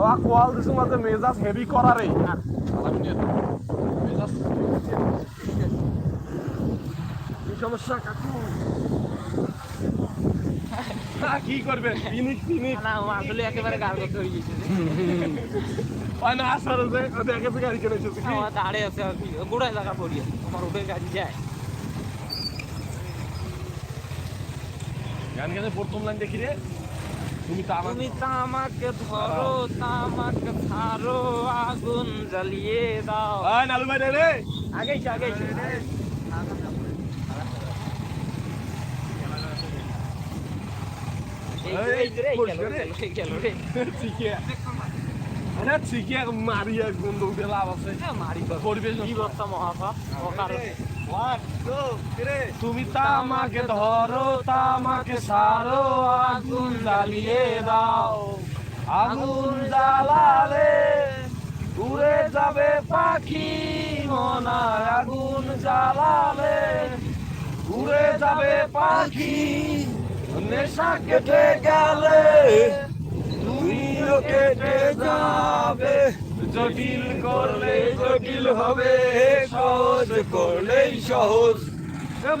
বাবা কোয়াল দিছো মাঝে মেজাজ হেভি করা রে মেজাজ কি কি করবে পিনিক পিনিক না ও আসলে একেবারে গার করতে হয়ে গেছে হয় না আসার যে দাঁড়ে আছে আর উঠে গাড়ি যায় গান গানে প্রথম লাইন দেখি রে। তুমি তামাকে ধরো তামাকে ছাড়ো আগুন জ্বালিয়ে দাও। নালু ভাই রে আগে আগে মারিয়া গন্ধ উঠে লাভ আছে। এ, মারি। পরিবেশ মহাপা। তুমি তামাকে ধরো, তামাকে সারো, আগুন জ্বালিয়ে দাও। আগুন জ্বালালে উড়ে যাবে পাখি মনায় আগুন জ্বালালে উড়ে যাবে পাখি নেশা কেটে গেলে। তুমিও কেটে যাবে। জটিল করলে জটিল হবে, সহজ করলেই সহজ।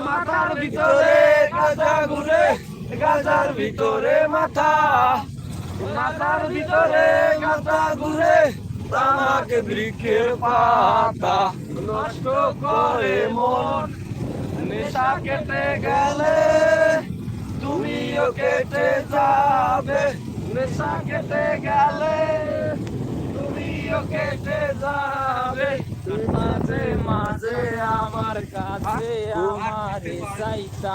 মাথার ভিতরে গাজা ঘুরে গাজার ভিতরে মাথা। মাথার ভিতরে গাজা ঘুরে তামাকে বৃক্ষের পাতা। নষ্ট করে মন, নেশা কেটে গেলে তুমিও কেটে যাবে, নেশা কেটে গেলে তুমিও কেটে যাবে? মাঝে মাঝে আমার কাছে আমার চাইতা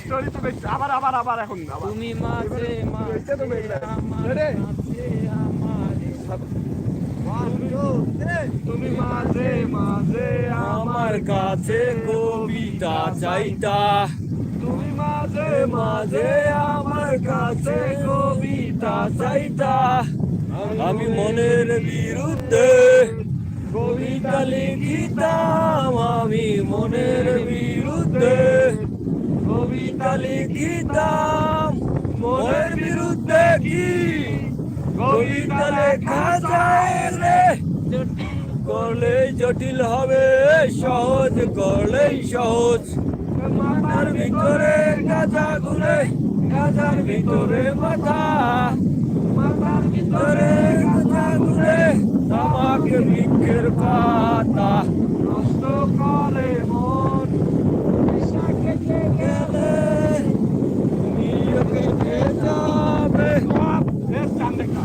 স্টোরি তো দেখছি আবার আবার আবার এখন তুমি মাঝে মাঝে। আমার কাছে আমার তুমি মাঝে মাঝে আমার কাছে কবিতা চাইতা। তুমি মাঝে মাঝে আমার কাছে কবিতা চাইতা। আমি মনের বিরুদ্ধে কবিতা লিখিতাম, আমি মনের বিরুদ্ধে কবিতা লিখিতাম। মনের বিরুদ্ধে কি? কবিতা লেখা যায় রে। করলে জটিল হবে, সহজ, করলেই সহজ। মাথার ভিতরে গাজা ঘুরে গাজার ভিতরে মাথা। মাথার ভিতরে গাজা ঘুরে তামাকে বৃক্ষের পাতা। নষ্ট করে মন নেশা কেটে গেলে তুমিও কেটে যাবে বেশ চান দেখা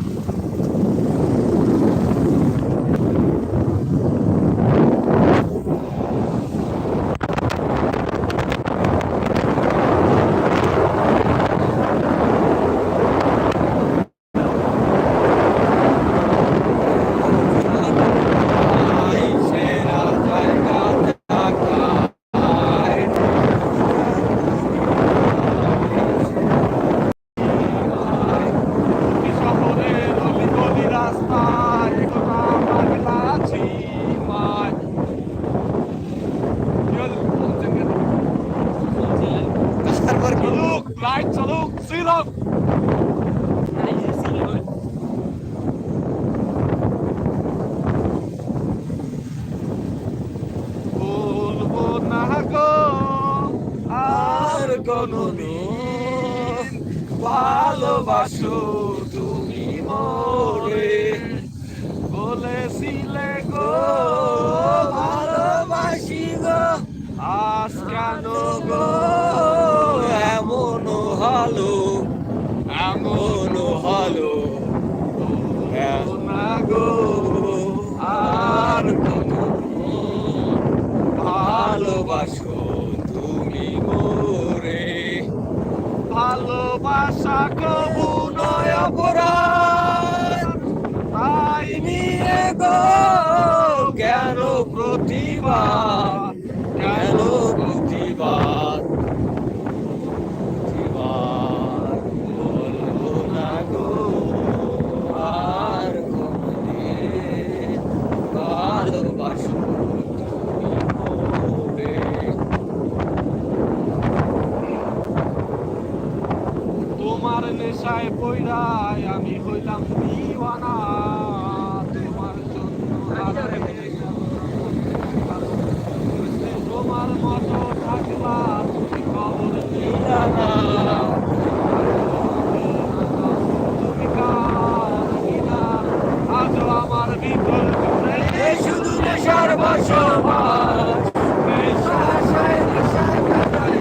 সেরা জায়গা থাকায় শহরের অলিগলি রাস্তায় একলা পাগলা আছি মায় চলুক লাইট চলুক সিলক বলব না গো আর কোনদিন ভালোবাসো তুমি মোরে। বলেছিলে গো, ভালোবাসি গো, আজ কেন গো? এমন হলো এমন হলো এমন না গো আর কোনদিন ভালোবাসো তুমি মোরে ভালোবাসা কবু নয় অপরাধ তাই নিয়ে গো কেন প্রতিবাদ কেন প্রতিবাদ? তোমার নেশায় পইরায় আমি হইলাম দিওয়ানা তোমার জন্য হারাই গেলাম। তোমার মতো থাকলাম তুমি খবর নিলা না তুমি কার কিনা আজও আমার ভিতর জুড়ে এই শুধু নেশার বসবাস নেশা আশায় নেশায় কাটাই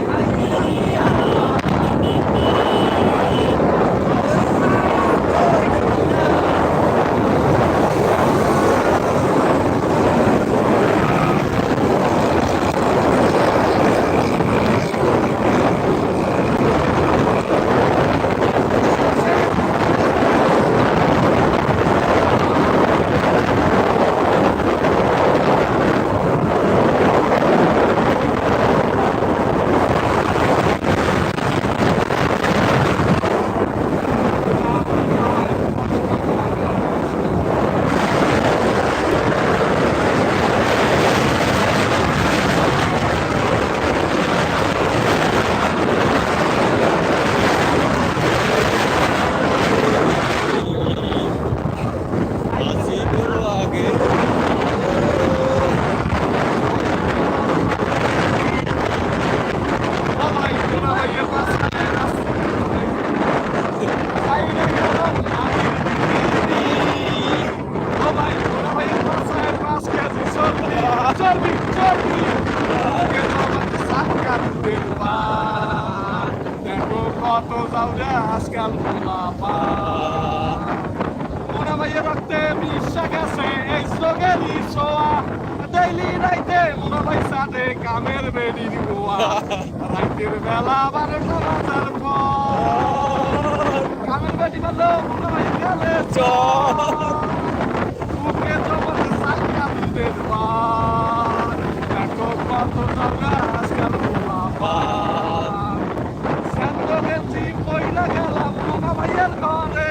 আসি তোর আগে বাবাই তোরা ভাইয়ের পাশে সাইডে গেলাম বাবাই তোরা ভাইয়ের পাশে পাঁচ কেজি চর্বি চর্বি চর্বি আগে তো আমাকে সাত কাজ দেখবা দেখো কত যাওয়া আজকাল মোরা ভাইয়ের রক্তে মিশা গেছে এই স্লোগেনই ছোয়া ডেইলি রাইতে মোরা ভাই সাথে কামের বেডির গোয়া রাইতের বেলা বারোটা বাজার পর কামের বেডি বলল মোরা ভাই গেলে চল। বুকে জমাতে সাইকা দুধের পান দেখো কত জায়গা আজকাল বাবা স্যান্ডো গেছি পয়লা গেলাম মোনা ভাইয়ের ঘরে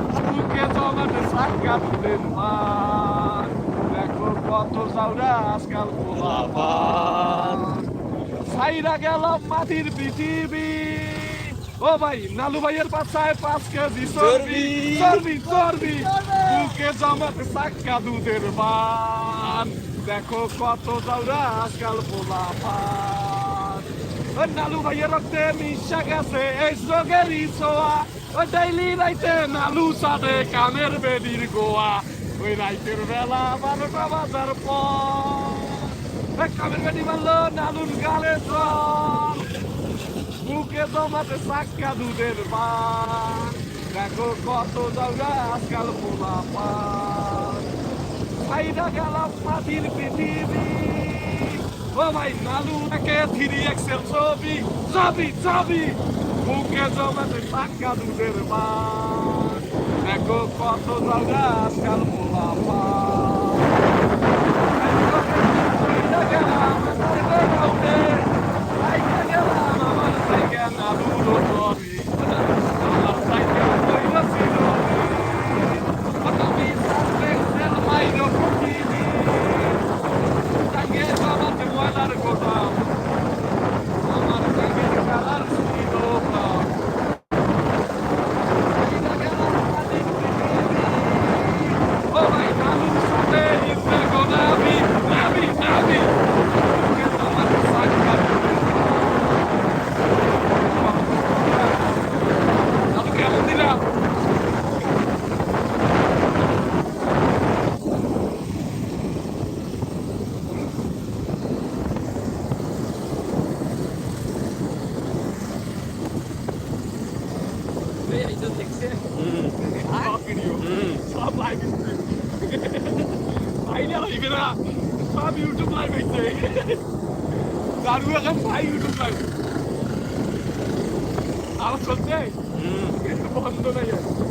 মোনা মোনা নাবি বুকে জমাতে সাক্কা দুধের মান দেখো কত চাউরা আজকাল বাবা সাইরা গেলাম মাটির পৃথিবী ও ভাই নালু ভাইয়ের পাশায় পাঁচ কেজি চর্বি চর্বি চর্বি বুকে জমাতে সাক্কা দুধের বান দেখো কত যাওরা আজকাল পোলা পান নালু ভাইয়ের রক্তে মিশা গেছে এই যোগেরই ছোয়া ও ডেইলি রাইতে নালু সাথে কামের বেদির গোয়া ওই রাইতের বেলা বারোটা বাজার পর কামের বেদি মারলো নালুর গালে জল বুকে জমাতে সাক্কা দুধের পান দেখো কত জায়গা আজকাল পোলা পান সাইডা গেলাম মাটির পৃথিবী ও ভাই নালু একে থ্রি এক্সেল ছবি ছবি ছবি বুকে জমাতে সাক্কা দুধের পান দেখো কত জায়গা আজকাল পোলা পান Oh আমার চলছে? বন্ধ নাই আর।